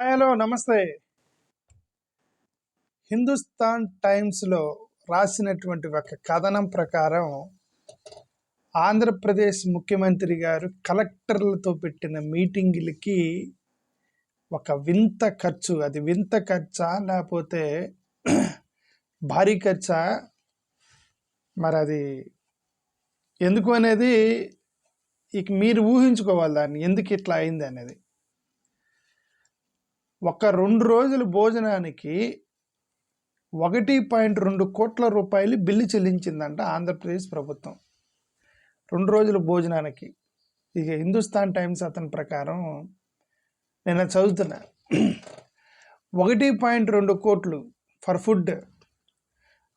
Hello నమస్తే. హిందుస్థాన్ టైమ్స్లో రాసినటువంటి ఒక కథనం ప్రకారం ఆంధ్రప్రదేశ్ ముఖ్యమంత్రి గారు కలెక్టర్లతో పెట్టిన మీటింగులకి ఒక వింత ఖర్చు అది వింత ఖర్చా లేకపోతే భారీ ఖర్చా? మరి అది ఎందుకు అనేది ఇక మీరు ఊహించుకోవాలి దాన్ని ఎందుకు ఇట్లా అయింది అనేది. ఒక రెండు రోజుల భోజనానికి ఒకటి పాయింట్ రెండు కోట్ల రూపాయలు బిల్లు చెల్లించిందంట ఆంధ్రప్రదేశ్ ప్రభుత్వం. రెండు రోజుల భోజనానికి. ఇక హిందుస్థాన్ టైమ్స్ అతని ప్రకారం నేను చదువుతున్నా. ఒకటి పాయింట్ రెండు కోట్లు ఫర్ ఫుడ్.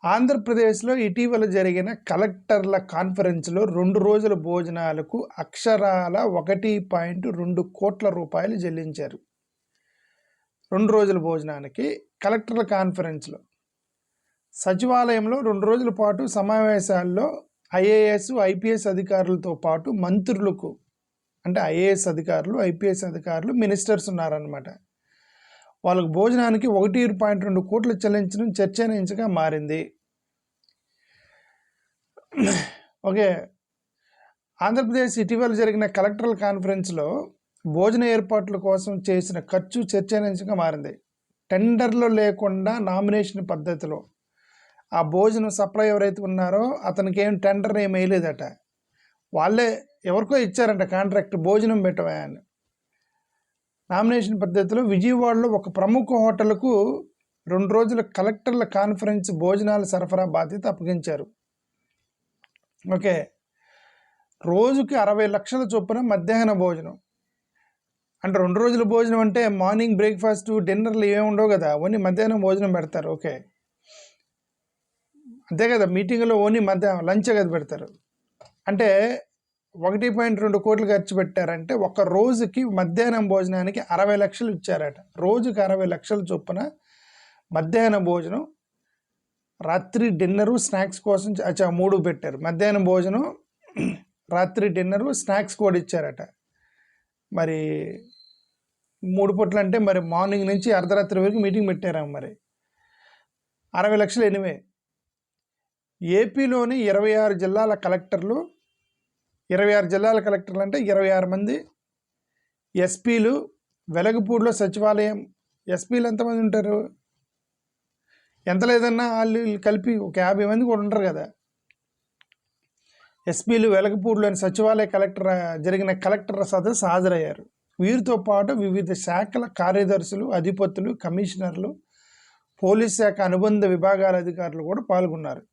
ఆంధ్రప్రదేశ్లో ఇటీవల జరిగిన కలెక్టర్ల కాన్ఫరెన్స్లో రెండు రోజుల భోజనాలకు అక్షరాల ఒకటి పాయింట్ రెండు కోట్ల రూపాయలు చెల్లించారు. రెండు రోజుల భోజనానికి కలెక్టర్ల కాన్ఫరెన్స్లో. సచివాలయంలో రెండు రోజుల పాటు సమావేశాల్లో ఐఏఎస్ ఐపీఎస్ అధికారులతో పాటు మంత్రులకు అంటే ఐఏఎస్ అధికారులు ఐపీఎస్ అధికారులు మినిస్టర్స్ ఉన్నారనమాట వాళ్ళకు భోజనానికి ఒకటి పాయింట్ రెండు కోట్లు చెల్లించడం చర్చనీయంగా మారింది. ఓకే. ఆంధ్రప్రదేశ్ ఇటీవల జరిగిన కలెక్టరల్ కాన్ఫరెన్స్లో భోజన ఏర్పాట్ల కోసం చేసిన ఖర్చు చర్చనీయాంశంగా మారింది. టెండర్లు లేకుండా నామినేషన్ పద్ధతిలో ఆ భోజనం సప్లై ఎవరైతే ఉన్నారో అతనికి ఏం టెండర్ ఏం వేయలేదట. వాళ్ళే ఎవరికో ఇచ్చారంట కాంట్రాక్ట్ భోజనం పెట్టవా అని. నామినేషన్ పద్ధతిలో విజయవాడలో ఒక ప్రముఖ హోటల్కు రెండు రోజుల కలెక్టర్ల కాన్ఫరెన్స్ భోజనాల సరఫరా బాధ్యత అప్పగించారు. ఓకే. రోజుకి అరవై లక్షల చొప్పున మధ్యాహ్న భోజనం. అంటే రెండు రోజుల భోజనం అంటే మార్నింగ్ బ్రేక్ఫాస్ట్ డిన్నర్లు ఏమి ఉండవు కదా? ఓన్లీ మధ్యాహ్నం భోజనం పెడతారు. ఓకే. అంతే కదా? మీటింగ్లో ఓన్లీ మధ్యాహ్నం లంచ్ కదా పెడతారు. అంటే ఒకటి పాయింట్ రెండు కోట్లు ఖర్చు పెట్టారంటే ఒక రోజుకి మధ్యాహ్నం భోజనానికి అరవై లక్షలు ఇచ్చారట. రోజుకి అరవై లక్షల చొప్పున మధ్యాహ్న భోజనం రాత్రి డిన్నరు స్నాక్స్ కోసం అచ్చా మూడు పెట్టారు. మధ్యాహ్నం భోజనం రాత్రి డిన్నరు స్నాక్స్ కూడా ఇచ్చారట. మరి మూడు పూటలు అంటే మరి మార్నింగ్ నుంచి అర్ధరాత్రి వరకు మీటింగ్ పెట్టారా మరి? అరవై లక్షలు ఎనివే ఏపీలోని ఇరవై ఆరు జిల్లాల కలెక్టర్లు ఇరవై ఆరు జిల్లాల కలెక్టర్లు అంటే ఇరవై ఆరు మంది. ఎస్పీలు వెలగపూడిలో సచివాలయం. ఎస్పీలు ఎంతమంది ఉంటారు? ఎంత లేదన్నా వాళ్ళు కలిపి ఒక యాభై మంది కూడా ఉంటారు కదా. ఎస్పీలు వెలగపూడిలోని సచివాలయ కలెక్టర్ జరిగిన కలెక్టర్ సదస్సు హాజరయ్యారు. వీరితో పాటు వివిధ శాఖల కార్యదర్శులు అధిపతులు కమిషనర్లు పోలీస్ శాఖ అనుబంధ విభాగాల అధికారులు కూడా పాల్గొన్నారు.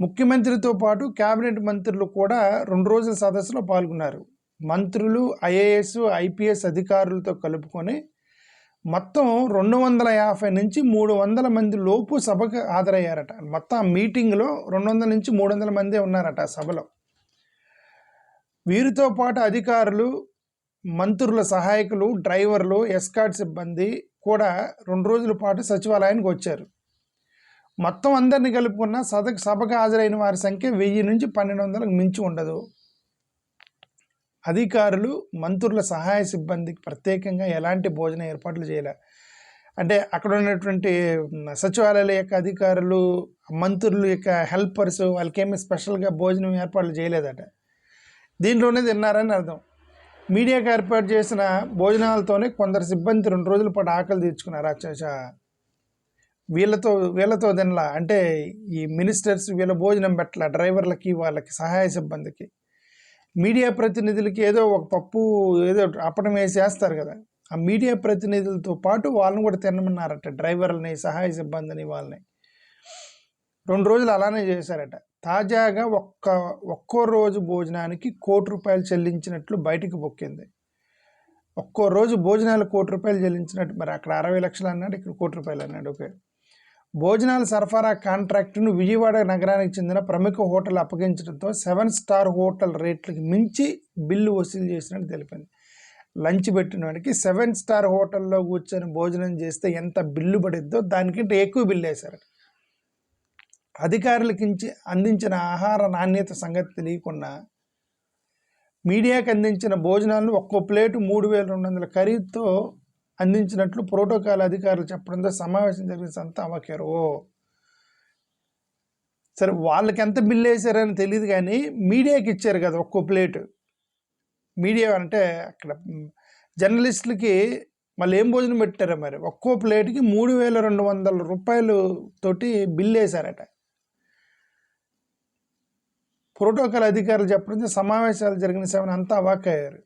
ముఖ్యమంత్రితో పాటు కేబినెట్ మంత్రులు కూడా రెండు రోజుల సదస్సులో పాల్గొన్నారు. మంత్రులు ఐఏఎస్ ఐపీఎస్ అధికారులతో కలుపుకొని మొత్తం రెండు వందల యాభై నుంచి మూడు వందల మంది లోపు సభకు హాజరయ్యారట. మొత్తం ఆ మీటింగ్లో రెండు వందల నుంచి మూడు వందల మందే ఉన్నారట సభలో. వీరితో పాటు అధికారులు మంత్రుల సహాయకులు డ్రైవర్లు ఎస్కాట్ సిబ్బంది కూడా రెండు రోజుల పాటు సచివాలయానికి వచ్చారు. మొత్తం అందరినీ కలుపుకున్న సభకు సభకు హాజరైన వారి సంఖ్య వెయ్యి నుంచి పన్నెండు వందలకు మించి ఉండదు. అధికారులు మంత్రుల సహాయ సిబ్బందికి ప్రత్యేకంగా ఎలాంటి భోజన ఏర్పాట్లు చేయలే. అంటే అక్కడ ఉన్నటువంటి సచివాలయాల యొక్క అధికారులు మంత్రుల యొక్క హెల్పర్స్ వాళ్ళకేమీ స్పెషల్గా భోజనం ఏర్పాట్లు చేయలేదట. దీంట్లోనే తిన్నారని అర్థం. మీడియాకి ఏర్పాటు చేసిన భోజనాలతోనే కొందరు సిబ్బంది రెండు రోజుల పాటు ఆకలి తీర్చుకున్నారు. అచ్చా వీళ్ళతో వీళ్ళతో తినలా. అంటే ఈ మినిస్టర్స్ వీళ్ళ భోజనం పెట్టల డ్రైవర్లకి వాళ్ళకి సహాయ సిబ్బందికి. మీడియా ప్రతినిధులకి ఏదో ఒక పప్పు ఏదో అప్పడం వేసేస్తారు కదా. ఆ మీడియా ప్రతినిధులతో పాటు వాళ్ళని కూడా తినమన్నారట డ్రైవర్లని సహాయ సిబ్బందిని వాళ్ళని. రెండు రోజులు అలానే చేశారట. తాజాగా ఒక్క ఒక్కో రోజు భోజనానికి కోటి రూపాయలు చెల్లించినట్లు బయటికి బొక్కింది. ఒక్కో రోజు భోజనాలు కోటి రూపాయలు చెల్లించినట్టు మరి అక్కడ అరవై లక్షలు అన్నాడు ఇక్కడ కోటి రూపాయలు అన్నాడు. ఓకే. భోజనాల సరఫరా కాంట్రాక్టును విజయవాడ నగరానికి చెందిన ప్రముఖ హోటల్ అప్పగించడంతో సెవెన్ స్టార్ హోటల్ రేట్లకు మించి బిల్లు వసూలు చేసినట్టు తెలిపింది. లంచ్ పెట్టిన వాడికి సెవెన్ స్టార్ హోటల్లో కూర్చొని భోజనం చేస్తే ఎంత బిల్లు పడిద్దో దానికంటే ఎక్కువ బిల్లు వేశారు. అధికారులకించి అందించిన ఆహార నాణ్యత సంగతి తెలియకుండా మీడియాకి అందించిన భోజనాలను ఒక్కో ప్లేటు మూడు వేల రెండు వందల ఖరీదుతో అందించినట్లు ప్రోటోకాల్ అధికారులు చెప్పడంతో సమావేశం జరిగిన సంత అమ్మకారు ఓ. సరే వాళ్ళకి ఎంత బిల్ వేసారని తెలియదు కానీ మీడియాకి ఇచ్చారు కదా ఒక్కో ప్లేట్. మీడియా అంటే అక్కడ జర్నలిస్టులకి మళ్ళీ ఏం భోజనం పెట్టారో మరి? ఒక్కో ప్లేట్కి మూడు వేల రెండు వందల రూపాయలు తోటి బిల్ వేశారట. ప్రోటోకాల్ అధికారులు చెప్పడంతో సమావేశాలు జరిగిన సేవను అంతా అవాక్కయ్యారు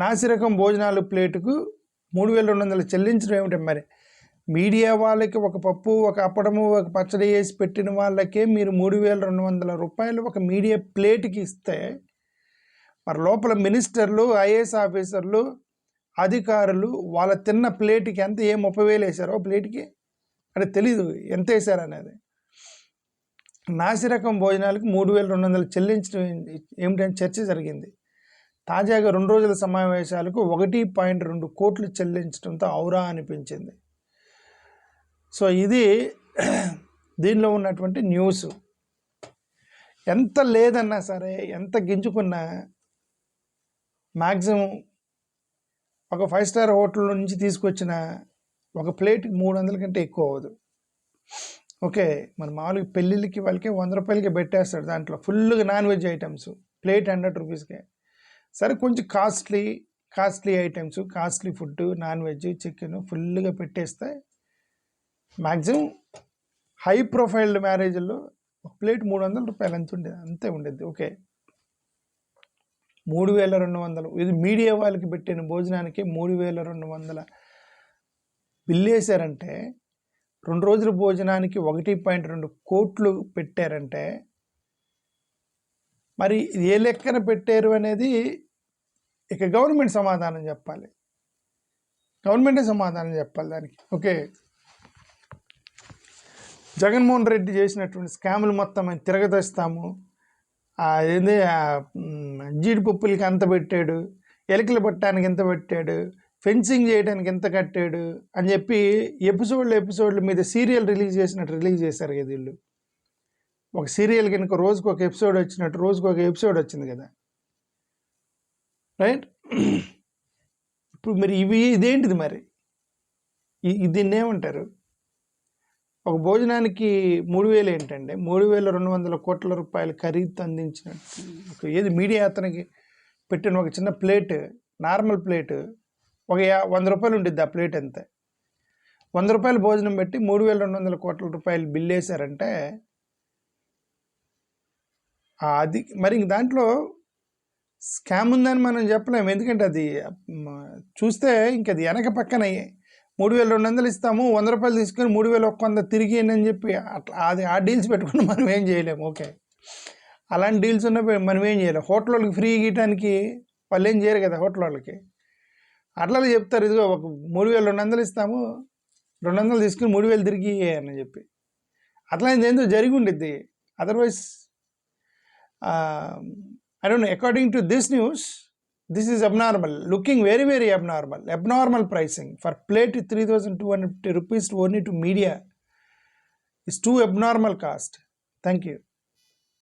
నాసిరకం భోజనాలు ప్లేటుకు మూడు వేల రెండు వందలు చెల్లించడం ఏమిటి మరి? మీడియా వాళ్ళకి ఒక పప్పు ఒక అప్పడము ఒక పచ్చడి వేసి పెట్టిన వాళ్ళకే మీరు మూడు వేల రెండు వందల రూపాయలు ఒక మీడియా ప్లేట్కి ఇస్తే మరి లోపల మినిస్టర్లు ఐఏఎస్ ఆఫీసర్లు అధికారులు వాళ్ళ తిన్న ప్లేట్కి ఎంత ఏ ముప్పై వేలు వేశారో ప్లేట్కి? అంటే తెలీదు ఎంత వేశారు అనేది. నాసిరకం భోజనాలకు మూడు వేల రెండు వందలు చెల్లించడం ఏమిటని చర్చ జరిగింది. తాజాగా రెండు రోజుల సమావేశాలకు ఒకటి పాయింట్ రెండు కోట్లు చెల్లించడంతో ఔరా అనిపించింది. సో ఇది దీనిలో ఉన్నటువంటి న్యూస్. ఎంత లేదన్నా సరే ఎంత గింజుకున్నా మ్యాక్సిమం ఒక ఫైవ్ స్టార్ హోటల్ నుంచి తీసుకొచ్చిన ఒక ప్లేట్కి మూడు వందల కంటే ఎక్కువ అవ్వదు. ఓకే మన మామూలుగా పెళ్ళిళ్ళకి వాళ్ళకి వంద రూపాయలకి పెట్టేస్తాడు దాంట్లో. ఫుల్గా non veg items plate hundred రూపీస్కే. సరే కొంచెం costly costly items costly food non veg chicken ఫుల్గా పెట్టేస్తే మ్యాక్సిమం హై ప్రొఫైల్డ్ మ్యారేజ్లో ఒక ప్లేట్ మూడు వందల రూపాయలు ఎంత ఉండేది? అంతే ఉండేది. ఓకే. మూడు వేల రెండు వందలు. ఇది మీడియా వాళ్ళకి పెట్టిన భోజనానికి మూడు వేల రెండు వందల. బిల్ వేశారంటే రెండు రోజుల భోజనానికి ఒకటి పాయింట్ రెండు కోట్లు పెట్టారంటే మరి ఏ లెక్కన పెట్టారు అనేది ఇక గవర్నమెంట్ సమాధానం చెప్పాలి. గవర్నమెంటే సమాధానం చెప్పాలి దానికి. ఓకే. జగన్మోహన్ రెడ్డి చేసినటువంటి స్కాములు మొత్తం మేము తిరగదస్తాము. ఆ ఏంది జీడిపప్పులకి ఎంత పెట్టాడు ఎలకలు పట్టడానికి ఎంత పెట్టాడు ఫెన్సింగ్ చేయడానికి ఎంత కట్టాడు అని చెప్పి ఎపిసోడ్లు ఎపిసోడ్ల మీద సీరియల్ రిలీజ్ చేసినట్టు రిలీజ్ చేశారు కదా వీళ్ళు. ఒక సీరియల్ కనుక రోజుకు ఒక ఎపిసోడ్ వచ్చినట్టు రోజుకు ఒక ఎపిసోడ్ వచ్చింది కదా. రైట్? ఇప్పుడు మరి ఇవి ఇదేంటిది మరి? దీన్ని ఏమంటారు? ఒక భోజనానికి మూడు వేలు ఏంటంటే మూడు వేల రెండు వందల కోట్ల రూపాయలు ఖరీదు అందించినట్టు. ఒక ఏది మీడియా అతనికి పెట్టిన ఒక చిన్న ప్లేట్ నార్మల్ ప్లేట్ ఒక యా వంద రూపాయలు ఉండిద్ది ఆ ప్లేట్ అంతే. వంద రూపాయలు భోజనం పెట్టి మూడు వేల రెండు వందల కోట్ల రూపాయలు బిల్ వేశారంటే అది మరి దాంట్లో స్కామ్ ఉందని మనం చెప్పలేము ఎందుకంటే అది చూస్తే ఇంక అది వెనక పక్కన మూడు వేల రెండు వందలు ఇస్తాము వంద రూపాయలు తీసుకొని మూడు వేల ఒక్క వంద తిరిగి అని చెప్పి అట్లా అది ఆ డీల్స్ పెట్టుకుని మనం ఏం చేయలేము. ఓకే. అలాంటి డీల్స్ ఉన్నప్పుడు మనం ఏం చేయలేము హోటల్ వాళ్ళకి ఫ్రీ గీయటానికి వాళ్ళు ఏం చేయరు కదా హోటల్ వాళ్ళకి. అట్లా చెప్తారు ఇదిగో ఒక మూడు వేల రెండు వందలు ఇస్తాము రెండు వందలు తీసుకుని మూడు వేలు తిరిగి అని చెప్పి. అట్లా ఏందో జరిగి ఉండిద్ది. Otherwise Um, I don't know, according to this news, this is abnormal, looking very, very abnormal. Abnormal pricing for plate 3250 rupees only to media is too abnormal cost. Thank you.